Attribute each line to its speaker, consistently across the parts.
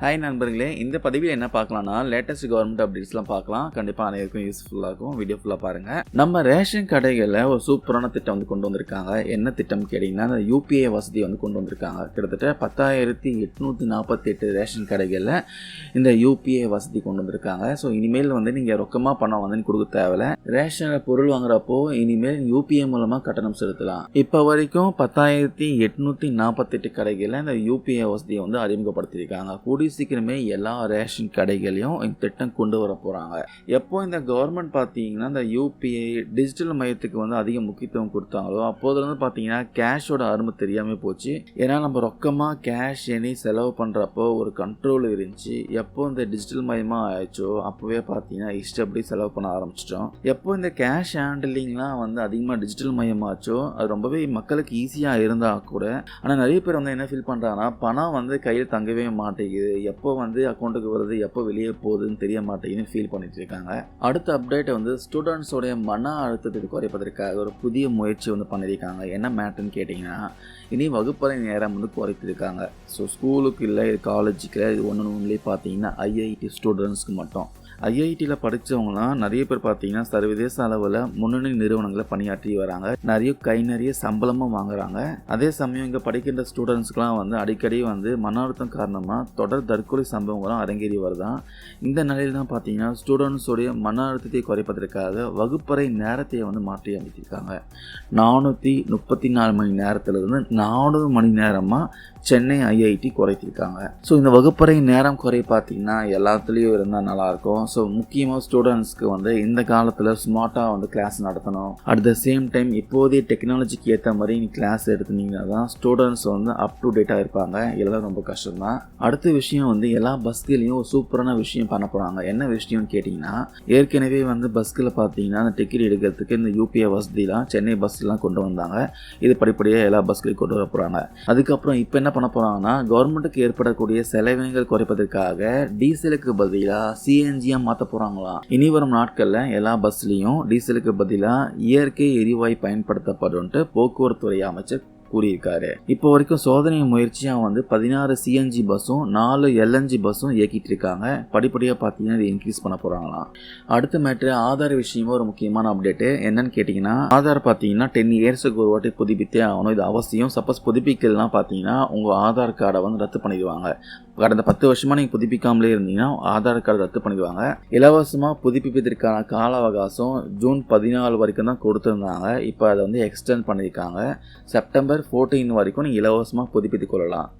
Speaker 1: Hi நண்பர்களே. இந்த பதிவில் என்ன பார்க்கலாம்னா லேட்டஸ்ட் கவர்மெண்ட் அப்டேட்ஸ்லாம் பார்க்கலாம். கண்டிப்பாக அனைவருக்கும் யூஸ்ஃபுல்லாக இருக்கும். வீடியோ ஃபுல்லாக பாருங்கள் நம்ம ரேஷன் கடைகளில் ஒரு சூப்பரான திட்டம் வந்து கொண்டு வந்திருக்காங்க. என்ன திட்டம் கேட்டிங்கன்னா அந்த யூபிஐ வசதி வந்து கொண்டு வந்திருக்காங்க. கிட்டத்தட்ட பத்தாயிரத்தி எட்நூற்றி நாற்பத்தி எட்டு ரேஷன் கடைகளில் இந்த யூபிஐ வசதி கொண்டு வந்திருக்காங்க. ஸோ இனிமேல் வந்து நீங்கள் ரொக்கமாக பணம் வந்து கொடுக்க தேவையில்ல. ரேஷனில் பொருள் வாங்குறப்போ இனிமேல் யூபிஐ மூலமாக கட்டணம் செலுத்தலாம். இப்போ வரைக்கும் பத்தாயிரத்தி எட்நூற்றி நாற்பத்தெட்டு கடைகளில் இந்த யூபிஐ வசதியை வந்து அறிமுகப்படுத்தியிருக்காங்க. கூடி கூடிய சீக்கிரமே எல்லா ரேஷன் கடைகளையும் இந்த திட்டம் கொண்டு வர போகிறாங்க எப்போ இந்த கவர்மெண்ட் பார்த்தீங்கன்னா இந்த யூபிஐ டிஜிட்டல் மையத்துக்கு வந்து அதிக முக்கியத்துவம் கொடுத்தாங்களோ அப்போதுலேருந்து பார்த்தீங்கன்னா கேஷோட அருமை தெரியாமல் போச்சு. ஏன்னா நம்ம ரொக்கமாக கேஷ் எனி செலவு பண்ணுறப்போ ஒரு கண்ட்ரோல் இருந்துச்சு. எப்போ இந்த டிஜிட்டல் மயமாக ஆயிடுச்சோ அப்போவே பார்த்தீங்கன்னா இஷ்டப்படி செலவு பண்ண ஆரம்பிச்சிட்டோம். எப்போ இந்த கேஷ் ஹேண்டிலிங்லாம் வந்து அதிகமாக டிஜிட்டல் மயமாச்சோ அது ரொம்பவே மக்களுக்கு ஈஸியாக இருந்தால் கூட ஆனால் நிறைய பேர் வந்து என்ன ஃபீல் பண்ணுறாங்கன்னா பணம் வந்து கையில் தங்கவே மாட்டேங்குது. எப்போ வந்து அக்கௌண்ட்டுக்கு வருது எப்போ வெளியே போகுதுன்னு தெரிய மாட்டேங்குதுன்னு ஃபீல் பண்ணிட்டு இருக்காங்க. அடுத்த அப்டேட்டை வந்து ஸ்டூடெண்ட்ஸோடைய மன அழுத்தத்தை குறைப்பதற்காக ஒரு புதிய முயற்சி வந்து பண்ணியிருக்காங்க. என்ன மேட்டர்னு கேட்டிங்கன்னா இனி வகுப்பறை நேரம் வந்து குறைத்திருக்காங்க ஸோ ஸ்கூலுக்கு இல்லை காலேஜுக்கு இல்லை இது ஒன்று ஒன்றுலேயே பார்த்தீங்கன்னா ஐஐடி ஸ்டூடெண்ட்ஸ்க்கு மட்டும். ஐஐடியில் படித்தவங்களாம் நிறைய பேர் பார்த்தீங்கன்னா சர்வதேச அளவில் முன்னணி நிறுவனங்களில் பணியாற்றி வராங்க. நிறைய கை நிறைய சம்பளமும் வாங்குறாங்க. அதே சமயம் இங்கே படிக்கின்ற ஸ்டூடெண்ட்ஸ்க்குலாம் வந்து அடிக்கடி வந்து மன அழுத்தம் காரணமாக தொடர் தற்கொலை சம்பவங்களும் அரங்கேறி வருதான் இந்த நிலையில் தான் பார்த்தீங்கன்னா ஸ்டூடெண்ட்ஸோடைய மன அழுத்தத்தை குறைப்பதற்காக வகுப்பறை நேரத்தை வந்து மாற்றி அமைத்திருக்காங்க. நானூற்றி முப்பத்தி நாலு மணி நேரத்திலிருந்து நானூறு மணி நேரமாக சென்னை ஐஐடி குறைத்திருக்காங்க. ஸோ இந்த வகுப்பறை நேரம் குறை பார்த்தீங்கன்னா எல்லாத்துலேயும் இருந்தால் நல்லாயிருக்கும். ஸோ முக்கியமாக ஸ்டூடெண்ட்ஸ்க்கு வந்து இந்த காலத்தில் ஸ்மார்ட்டாக வந்து கிளாஸ் நடத்தணும். அட் த சேம் டைம் இப்போதைய டெக்னாலஜிக்கு ஏற்ற மாதிரி நீ கிளாஸ் எடுத்துனீங்கன்னா தான் ஸ்டூடெண்ட்ஸ் வந்து அப் டு டேட்டாக இருப்பாங்க. இதெல்லாம் ரொம்ப கஷ்டம் தான் அடுத்த விஷயம் வந்து எல்லா பஸ்கிலையும் ஒரு சூப்பரான விஷயம் பண்ண போகிறாங்க என்ன விஷயம்னு கேட்டிங்கன்னா ஏற்கனவே வந்து பஸ்ஸில் பார்த்தீங்கன்னா அந்த டிக்கெட் எடுக்கிறதுக்கு இந்த யூபிஐ வசதிலாம் சென்னை பஸ்லாம் கொண்டு வந்தாங்க. இது படிப்படியாக எல்லா பஸ்களையும் கொண்டு வர போகிறாங்க அதுக்கப்புறம் இப்போ என்ன பண்ண போகிறாங்கன்னா கவர்மெண்ட்டுக்கு ஏற்படக்கூடிய செலவினங்கள் குறைப்பதற்காக டீசலுக்கு பதிலாக சிஎன்ஜியாக மாற்ற போகிறாங்களாம் இனி வரும் நாட்களில் எல்லா பஸ்லேயும் டீசலுக்கு பதிலாக இயற்கை எரிவாயு பயன்படுத்தப்படும்ட்டு போக்குவரத்துறை அமைச்சர் கூறியிருக்காரு. இப்போ வரைக்கும் சோதனை முயற்சியாக வந்து பதினாறு சிஎன்ஜி பஸ்ஸும் நாலு எல்என்ஜி பஸ்ஸும் இயக்கிட்டு இருக்காங்க. படிப்படியாக பார்த்தீங்கன்னா இது இன்க்ரீஸ் பண்ண போகிறாங்களாம் அடுத்த மேட்ரு ஆதார் விஷயமா ஒரு முக்கியமான அப்டேட்டு என்னன்னு கேட்டிங்கன்னா ஆதார் பார்த்தீங்கன்னா டென் இயர்ஸுக்கு ஒரு வாட்டி புதுப்பித்தே ஆகணும். இது அவசியம். சப்போஸ் புதுப்பிக்கலாம் பார்த்தீங்கன்னா உங்கள் ஆதார் கார்டை வந்து ரத்து பண்ணிடுவாங்க. கடந்த பத்து வருஷமாக நீங்கள் புதுப்பிக்காமலே இருந்தீங்கன்னா ஆதார் கார்டு ரத்து பண்ணிடுவாங்க. இலவசமாக புதுப்பிப்பதற்கான கால அவகாசம் ஜூன் பதினாலு வரைக்கும் தான் கொடுத்துருந்தாங்க. இப்போ அதை வந்து எக்ஸ்டெண்ட் பண்ணியிருக்காங்க. செப்டம்பர் ஃபோர்டீன் வரைக்கும் நீங்கள் இலவசமாக புதுப்பித்து கொள்ளலாம்.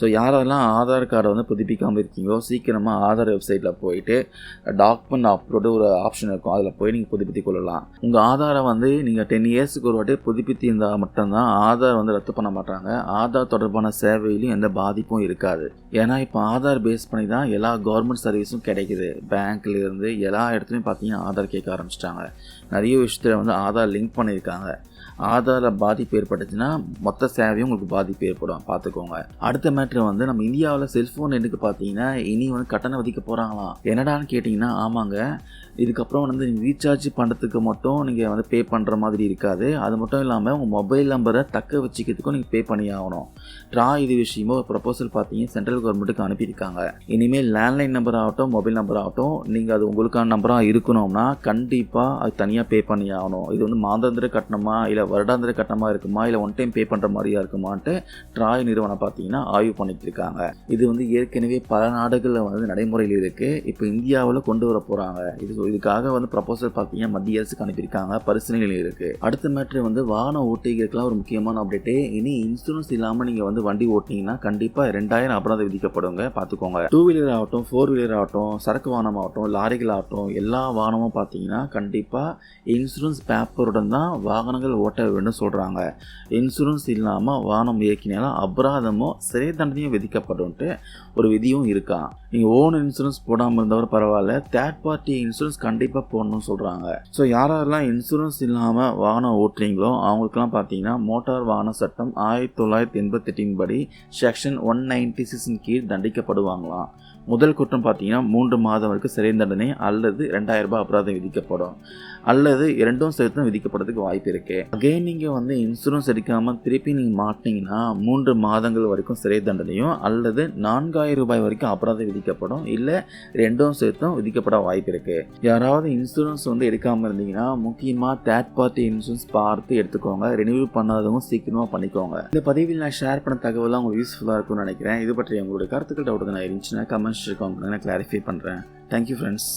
Speaker 1: ஸோ யாரெல்லாம் ஆதார் கார்டை வந்து புதுப்பிக்காமல் இருக்கீங்களோ சீக்கிரமாக ஆதார் வெப்சைட்டில் போயிட்டு டாக்குமெண்ட் அப்லோடு ஒரு ஆப்ஷன் இருக்கும். அதில் போய் நீங்கள் புதுப்பித்து கொள்ளலாம். உங்கள் ஆதாரை வந்து நீங்கள் டென் இயர்ஸுக்கு ஒரு வாட்டி புதுப்பித்து இருந்தால் மட்டும்தான் ஆதார் வந்து ரத்து பண்ண மாட்டாங்க. ஆதார் தொடர்பான சேவையிலையும் எந்த பாதிப்பும் இருக்காது. ஏன்னா இப்போ ஆதார் பேஸ் பண்ணி தான் எல்லா கவர்மெண்ட் சர்வீஸும் கிடைக்குது. பேங்க்லேருந்து எல்லா இடத்துலையும் பார்த்தீங்கன்னா ஆதார் கேட்க ஆரம்பிச்சிட்டாங்க. நிறைய விஷயத்தில் வந்து ஆதார் லிங்க் பண்ணியிருக்காங்க. ஆதாரில் பாதிப்பு ஏற்பட்டுச்சுன்னா மொத்த சேவையும் உங்களுக்கு பாதிப்பு ஏற்படும். பார்த்துக்கோங்க அடுத்த மேட்ரு வந்து நம்ம இந்தியாவில் செல்ஃபோன் எண்ணுக்கு பார்த்தீங்கன்னா இனி வந்து கட்டணம் விதிக்க போகிறாங்களாம் என்னடான்னு கேட்டிங்கன்னா ஆமாங்க. இதுக்கப்புறம் வந்து நீங்கள் ரீசார்ஜ் பண்ணுறதுக்கு மட்டும் நீங்கள் வந்து பே பண்ணுற மாதிரி இருக்காது. அது மட்டும் இல்லாமல் உங்கள் மொபைல் நம்பரை தக்க வச்சுக்கிறதுக்கும் நீங்கள் பே பண்ணி ஆகணும். ட்ரா இது விஷயமோ ஒரு ப்ரப்போசல் பார்த்தீங்கன்னா சென்ட்ரல் கவர்மெண்ட்டுக்கு அனுப்பியிருக்காங்க. இனிமேல் லேண்ட்லைன் நம்பர் ஆகட்டும் மொபைல் நம்பர் ஆகட்டும் நீங்கள் அது உங்களுக்கான நம்பராக இருக்கணும்னா கண்டிப்பாக அது தனியாக பே பண்ணி ஆகணும். இது வந்து மாதாந்திர கட்டணமா இல்லை வருடாந்திர கட்டணமாக இருக்குமா இல்லை ஒன் டைம் பே பண்ணுற மாதிரியா இருக்குமான்ட்டு ட்ராய் நிறுவனம் பார்த்தீங்கன்னா ஆய்வு பண்ணிட்டு இருக்காங்க இது வந்து ஏற்கனவே பல நாடுகளில் வந்து நடைமுறையில் இருக்குது இப்போ இந்தியாவில் கொண்டு வர போகிறாங்க இது இதுக்காக வந்து ப்ரப்போசல் பார்த்தீங்கன்னா மத்திய அரசுக்கு அனுப்பியிருக்காங்க. பரிசீலனையில் இருக்குது அடுத்த மேட்ரு வந்து வாகன ஓட்டிகளுக்கெல்லாம் ஒரு முக்கியமான அப்டேட்டு இனி இன்சூரன்ஸ் இல்லாமல் நீங்கள் வந்து வண்டி ஓட்டினீங்கன்னா கண்டிப்பாக ரெண்டாயிரம் அபராதம் விதிக்கப்படுங்க. பார்த்துக்கோங்க டூ வீலர் ஆகட்டும் ஃபோர் வீலர் ஆகட்டும் சரக்கு வாகனம் ஆகட்டும் லாரிகள் ஆகட்டும் எல்லா வாகனமும் பார்த்தீங்கன்னா கண்டிப்பாக இன்சூரன்ஸ் பேப்பருடன் தான் வாகனங்கள் ஓட்ட வேண்டும் சொல்கிறாங்க இன்சூரன்ஸ் இல்லாமல் வாகனம் இயக்கினாலும் அபராதமும் சிறை தண்டனையும் விதிக்கப்படும்ட்டு ஒரு விதியும் இருக்கா? நீங்கள் ஓன் இன்சூரன்ஸ் போடாமல் இருந்தவர் பரவாயில்ல தேர்ட் பார்ட்டி இன்சூரன்ஸ் கண்டிப்பாக போடணும்னு சொல்கிறாங்க ஸோ யாரெல்லாம் இன்சூரன்ஸ் இல்லாமல் வாகனம் ஓட்டுறீங்களோ அவங்களுக்குலாம் பார்த்தீங்கன்னா மோட்டார் வாகன சட்டம் ஆயிரத்தி தொள்ளாயிரத்தி எண்பத்தெட்டின் படி செக்ஷன் ஒன் நைன்டி சிக்ஸின் கீழ் தண்டிக்கப்படுவாங்களாம். முதல் குற்றம் பார்த்தீங்கன்னா மூன்று மாதம் வரைக்கும் சிறை தண்டனை அல்லது ரெண்டாயிரம் ரூபாய் அபராதம் விதிக்கப்படும். அல்லது இரண்டும் சேர்த்தும் விதிக்கப்படுறதுக்கு வாய்ப்பு இருக்குது அகைன் நீங்கள் வந்து இன்சூரன்ஸ் எடுக்காமல் திருப்பி நீங்கள் மாட்டினீங்கன்னா மூன்று மாதங்கள் வரைக்கும் சிறை தண்டனையும் அல்லது நான்காயிரம் ரூபாய் வரைக்கும் அபராதம் விதிக்கப்படும். இல்லை ரெண்டும் சேர்த்தும் விதிக்கப்பட வாய்ப்பு இருக்குது யாராவது இன்சூரன்ஸ் வந்து எடுக்காமல் இருந்தீங்கன்னா முக்கியமாக தேர்ட் பார்ட்டி இன்சூரன்ஸ் பார்த்து எடுத்துக்கோங்க. ரினியூ பண்ணாதவங்க சீக்கிரமாக பண்ணிக்கோங்க. இந்த பதிவில் நான் ஷேர் பண்ண தகவலாம் உங்களுக்கு யூஸ்ஃபுல்லாக இருக்கும்னு நினைக்கிறேன். இது பற்றி உங்களுடைய கருத்துக்கள் டவுட் நான் இருந்துச்சுன்னா கமெண்ட் கமெண்ட்ஸ் இருக்கவங்க நான் கிளாரிஃபை பண்ணுறேன் தேங்க்யூ ஃப்ரெண்ட்ஸ்